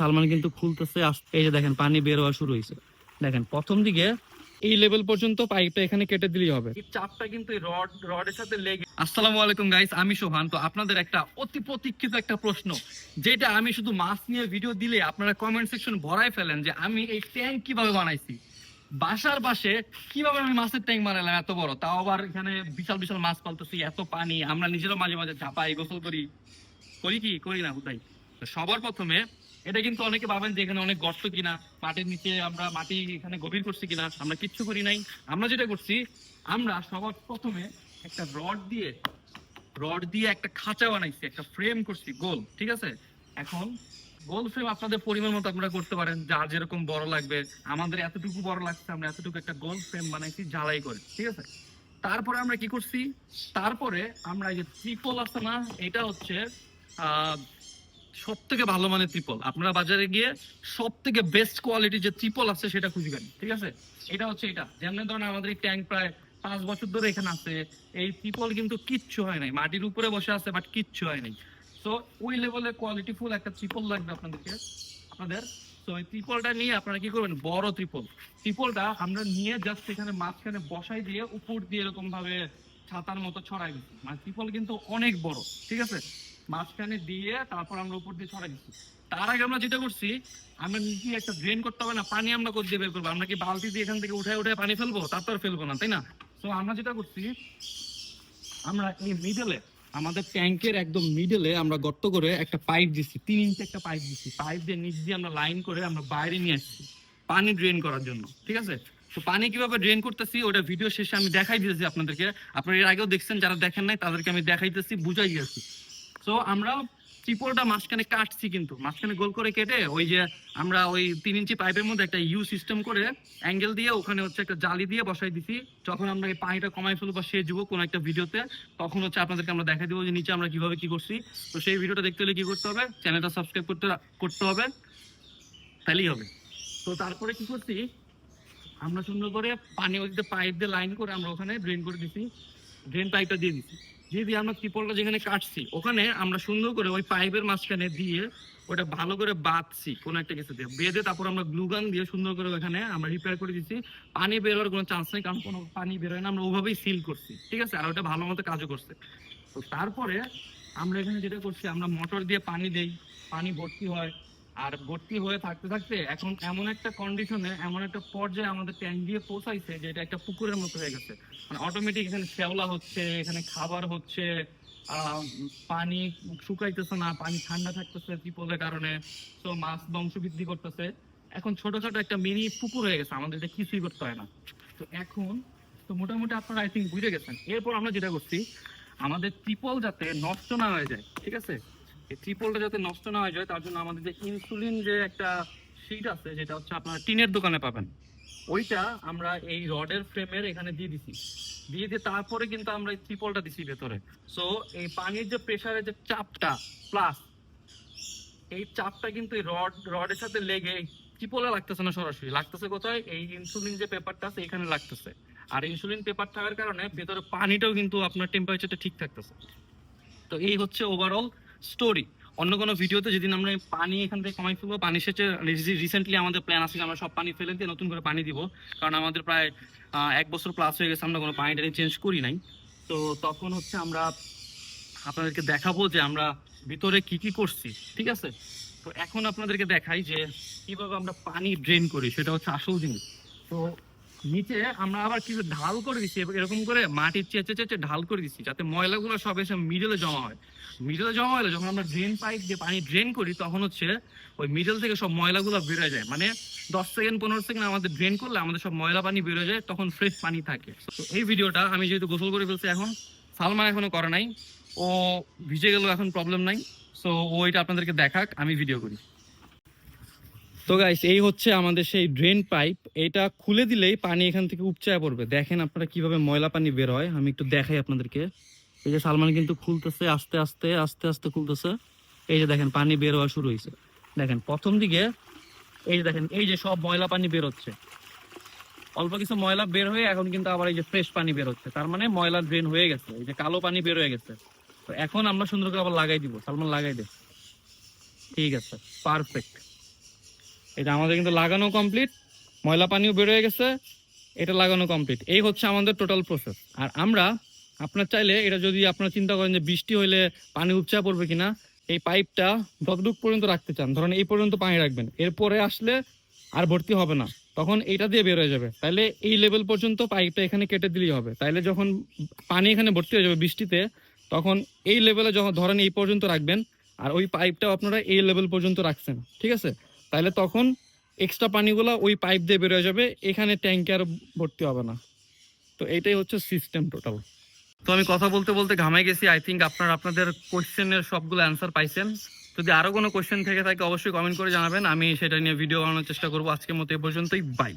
সালমান কিন্তু খুলতেছে এই যে দেখেন পানি বের হওয়া শুরু হয়েছে দেখেন প্রথম দিকে এই লেভেল পর্যন্ত পাইপটা এখানে কেটে দিলেই হবে। চাপটা কিন্তু রড রডের সাথে লেগে আসসালামু আলাইকুম গাইস আমি সোহান। তো আপনাদের একটা অতি প্রতীক্ষিত একটা প্রশ্ন যেটা আমি শুধু মাছ নিয়ে ভিডিও দিলে আপনারা কমেন্ট সেকশন ভরাই ফেলেন যে আমি এই ট্যাঙ্ক কীভাবে বানাইছি? বাসার পাশে কীভাবে আমি মাছের ট্যাঙ্ক বানালাম এত বড়? তাও আবার এখানে বিশাল বিশাল মাছ পালতেছি এত পানি আমরা নিজেরাও মাঝে মাঝে ঝাপাই গোসল করি। করি কি? করি না তো সবার প্রথমে এটা কিন্তু অনেকে ভাবেন যে এখানে অনেক গর্ত কিনা, মাটির নিচে আমরা মাটি এখানে গভীর করছি কিনা, আমরা কিচ্ছু করি নাই। আমরা যেটা করছি, আমরা সবার প্রথমে একটা রড দিয়ে রড দিয়ে একটা খাঁচা বানাইছি, একটা ফ্রেম করছি, গোল, ঠিক আছে? এখন গোল ফ্রেম আপনাদের পরিমাণ মতো আপনারা করতে পারেন, যার যেরকম বড় লাগবে। আমাদের এতটুকু বড় লাগছে, আমরা এতটুকু একটা গোল ফ্রেম বানাইছি, জ্বালাই করে, ঠিক আছে? তারপরে আমরা কি করছি? তারপরে আমরা এই যে ত্রিপল আছে না, এটা হচ্ছে সব থেকে ভালো মানের ত্রিপল। আপনারা বাজারে গিয়ে সব থেকে বেস্ট কোয়ালিটি যে ত্রিপল আছে সেটা খুঁজবেন ঠিক আছে? এটা হচ্ছে এটা। যেমন ধরেন আমাদের এই ট্যাঙ্ক প্রায় পাঁচ বছর ধরে এখানে আছে। এই ত্রিপল কিন্তু কিচ্ছু হয় নাই। মাটির উপরে বসে আছে বাট কিচ্ছু হয় নাই। সো ওই লেভেলের কোয়ালিটি ফুল একটা ত্রিপল লাগবে আপনাদেরকে। আপনাদের? তো এই ত্রিপলটা নিয়ে আপনারা কি করবেন? বড় ত্রিপল। ত্রিপলটা আমরা নিয়ে জাস্ট এখানে মাঝখানে বসাই দিয়ে উপর দিয়ে এরকম ভাবে ছাতার মতো ছড়াই দিচ্ছি। মানে ত্রিপল কিন্তু অনেক বড়, ঠিক আছে? মাঝখানে দিয়ে তারপর আমরা উপর দিয়ে ছড়াই দিচ্ছি। তার আগে আমরা যেটা করছি, আমরা নিচে একটা ড্রেন করতে হবে না, পানি আমরা করতে বের করব? আমরা কি বালতি দিয়ে এখান থেকে উঠে উঠে পানি ফেলব? তারপর ফেলব না, তাই না? তো আমরা যেটা করছি, আমরা এই মিডলে আমাদের ট্যাঙ্কের একদম মিডলে আমরা গর্ত করে একটা পাইপ দিচ্ছি, তিন ইঞ্চি একটা পাইপ দিচ্ছি। পাইপ দিয়ে নিচ দিয়ে আমরা লাইন করে আমরা বাইরে নিয়ে আসছি, পানি ড্রেন করার জন্য, ঠিক আছে? তো পানি কীভাবে ড্রেন করতেছি, ওটা ভিডিও শেষে আমি দেখাই দিয়েছি আপনাদেরকে। আপনারা এর আগেও দেখছেন, যারা দেখেন নাই, তাদেরকে আমি দেখাইতেছি, বুঝাই দিয়েছি তো আমরা ত্রিপলটা মাঝখানে কাটছি কিন্তু, মাঝখানে গোল করে কেটে ওই যে আমরা ওই তিন ইঞ্চি পাইপের মধ্যে একটা ইউ সিস্টেম করে অ্যাঙ্গেল দিয়ে ওখানে হচ্ছে একটা জালি দিয়ে বসাই দিছি। যখন আমরা পানিটা কমাই ফেলব বা সেচ দিব কোনো একটা ভিডিওতে, তখন হচ্ছে আপনাদেরকে আমরা দেখাই দেবো যে নিচে আমরা কীভাবে কি করছি। তো সেই ভিডিওটা দেখতে হলে কি করতে হবে? চ্যানেলটা সাবস্ক্রাইব করতে করতে হবে। তাহলেই হবে। তো তারপরে কি করছি? আমরা সুন্দর করে পানি ওইদিকে পাইপ দিয়ে লাইন করে আমরা ওখানে ড্রেন করে দিছি। ড্রেন পাইপটা দিয়ে দিছি। দিয়ে দিয়ে আমরা ত্রিপলটা যেখানে কাটছি, ওখানে আমরা সুন্দর করে ওই পাইপের মাঝখানে দিয়ে ওটা ভালো করে বাঁধছি কোনো একটা কিছু দিয়ে। বেঁধে তারপর আমরা গ্লুগান দিয়ে সুন্দর করে ওখানে আমরা রিপেয়ার করে দিচ্ছি পানি বের হওয়ার কোনো চান্স নেই, কারণ কোনো পানি বেরোয় না, আমরা ওভাবেই সিল করছি, ঠিক আছে? আর ওটা ভালো মতো কাজও করছে। তো তারপরে আমরা এখানে যেটা করছি, আমরা মোটর দিয়ে পানি দেই, পানি ভর্তি হয়। আর ভর্তি হয়ে থাকতে থাকতে এখন এমন একটা কন্ডিশনে এমন একটা পর্যায়ে আমাদের ট্যাঙ্ক দিয়ে পৌঁছাইছে যে এটা একটা পুকুরের মতো হয়ে গেছে। মানে অটোমেটিক এখানে শ্যাওলা হচ্ছে, এখানে খাবার হচ্ছে পানি শুকাইতেছে না, পানি ঠান্ডা থাকতেছে ত্রিপলের কারণে, তো মাছ বংশ বৃদ্ধি করতেছে। এখন ছোটখাটো একটা মিনি পুকুর হয়ে গেছে, আমাদের এটা কিছুই করতে হয় না। তো এখন, তো মোটামুটি আপনারা আই থিঙ্ক বুঝে গেছেন। এরপর আমরা যেটা করছি, আমাদের ত্রিপল যাতে নষ্ট না হয়ে যায়, ঠিক আছে? ত্রিপলটা যাতে নষ্ট না হয়ে যায়, তার জন্য আমাদের যে ইনসুলিন যে একটা শিট আছে, যেটা হচ্ছে আপনারা টিনের দোকানে পাবেন, ওইটা আমরা এই রডের ফ্রেমের এখানে দিয়ে দিছি। দিয়ে দিয়ে তারপরে কিন্তু আমরা এই ত্রিপলটা দিছি ভেতরে। সো এই পানির যে প্রেসারের যে চাপটা প্লাস এই চাপটা কিন্তু এই রড রডের সাথে লেগে ত্রিপলে লাগতেছে না সরাসরি। লাগতেছে কোথায়? এই ইনসুলিন যে পেপারটা আছে, এখানে লাগতেছে। আর ইনসুলিন পেপার থাকার কারণে ভেতরে পানিটাও কিন্তু আপনার টেম্পারেচারটা ঠিক থাকতেছে। তো এই হচ্ছে ওভারঅল স্টোরি অন্য কোনো ভিডিওতে যেদিন আমরা পানি এখান থেকে কমাই ফেলব, পানি সেচে রিসেন্টলি আমাদের প্ল্যান আছে আমরা সব পানি ফেলে দিয়ে নতুন করে পানি দিব। কারণ আমাদের প্রায় এক বছর প্লাস হয়ে গেছে আমরা কোনো পানি টানি চেঞ্জ করি নাই। তো তখন হচ্ছে আমরা আপনাদেরকে দেখাবো যে আমরা ভিতরে কি কি করছি, ঠিক আছে? তো এখন আপনাদেরকে দেখাই যে কীভাবে আমরা পানি ড্রেন করি, সেটা হচ্ছে আসল জিনিস। তো নিচে আমরা আবার কিছু ঢাল করে দিচ্ছি, এরকম করে মাটির চেঁচে চেঁচে ঢাল করে দিচ্ছি, যাতে ময়লাগুলো সব এসে মিডলে জমা হয়। মিডলে জমা হলে যখন আমরা ড্রেন পাইপ দিয়ে পানি ড্রেন করি, তখন হচ্ছে ওই মিডল থেকে সব ময়লাগুলো বেরো যায়। মানে দশ সেকেন্ড পনেরো সেকেন্ড আমাদের ড্রেন করলে আমাদের সব ময়লা পানি বেরো যায়, তখন ফ্রেশ পানি থাকে। তো এই ভিডিওটা আমি যেহেতু গোসল করে ফেলছি এখন, সালমান এখনও করে নাই। ও ভিজে গেল এখন প্রবলেম নাই। সো ও এটা আপনাদেরকে দেখাক, আমি ভিডিও করি। তো গাইস এই হচ্ছে আমাদের সেই ড্রেন পাইপ এটা খুলে দিলেই পানি এখান থেকে উপচায় পড়বে। দেখেন আপনারা কীভাবে ময়লা পানি বের হয়। আমি একটু দেখাই আপনাদেরকে। এই যে সালমান কিন্তু খুলতেছে, আস্তে আস্তে আস্তে আস্তে খুলতেছে। এই যে দেখেন, পানি বের হওয়া শুরু হয়েছে। দেখেন, প্রথম দিকে এই যে দেখেন, এই যে সব ময়লা পানি বের হচ্ছে। অল্প কিছু ময়লা বের হয়ে এখন কিন্তু আবার এই যে ফ্রেশ পানি বের হচ্ছে। তার মানে ময়লা ড্রেন হয়ে গেছে। এই যে কালো পানি বের হয়ে গেছে। তো এখন আমরা সুন্দর করে আবার লাগাই দিব। সালমান, লাগাই দে। ঠিক আছে পারফেক্ট এটা আমাদের কিন্তু লাগানো কমপ্লিট ময়লা পানিও বের হয়ে গেছে, এটা লাগানো কমপ্লিট এই হচ্ছে আমাদের টোটাল প্রসেস আর আমরা আপনার চাইলে এটা যদি আপনারা চিন্তা করেন যে বৃষ্টি হইলে পানি উপচা পড়বে কিনা, এই পাইপটা যতটুক পর্যন্ত রাখতে চান, ধরেন এই পর্যন্ত পানি রাখবেন, এরপরে আসলে আর ভর্তি হবে না, তখন এটা দিয়ে বের হয়ে যাবে। তাহলে এই লেভেল পর্যন্ত পাইপটা এখানে কেটে দিলেই হবে। তাইলে যখন পানি এখানে ভর্তি হয়ে যাবে বৃষ্টিতে, তখন এই লেভেলে যখন ধরেন এই পর্যন্ত রাখবেন, আর ওই পাইপটাও আপনারা এই লেভেল পর্যন্ত রাখছেন, ঠিক আছে? তাহলে তখন এক্সট্রা পানিগুলো ওই পাইপ দিয়ে বেরোয় যাবে, এখানে ট্যাঙ্কে আর ভর্তি হবে না। তো এইটাই হচ্ছে সিস্টেম টোটাল তো আমি কথা বলতে বলতে ঘামাই গেছি আই থিঙ্ক আপনার, আপনাদের কোশ্চেনের সবগুলো অ্যান্সার পাইছেন। যদি আরও কোনো কোয়েশ্চেন থেকে থাকে, অবশ্যই কমেন্ট করে জানাবেন। আমি সেটা নিয়ে ভিডিও বানানোর চেষ্টা করব। আজকের মতো এ পর্যন্তই বাই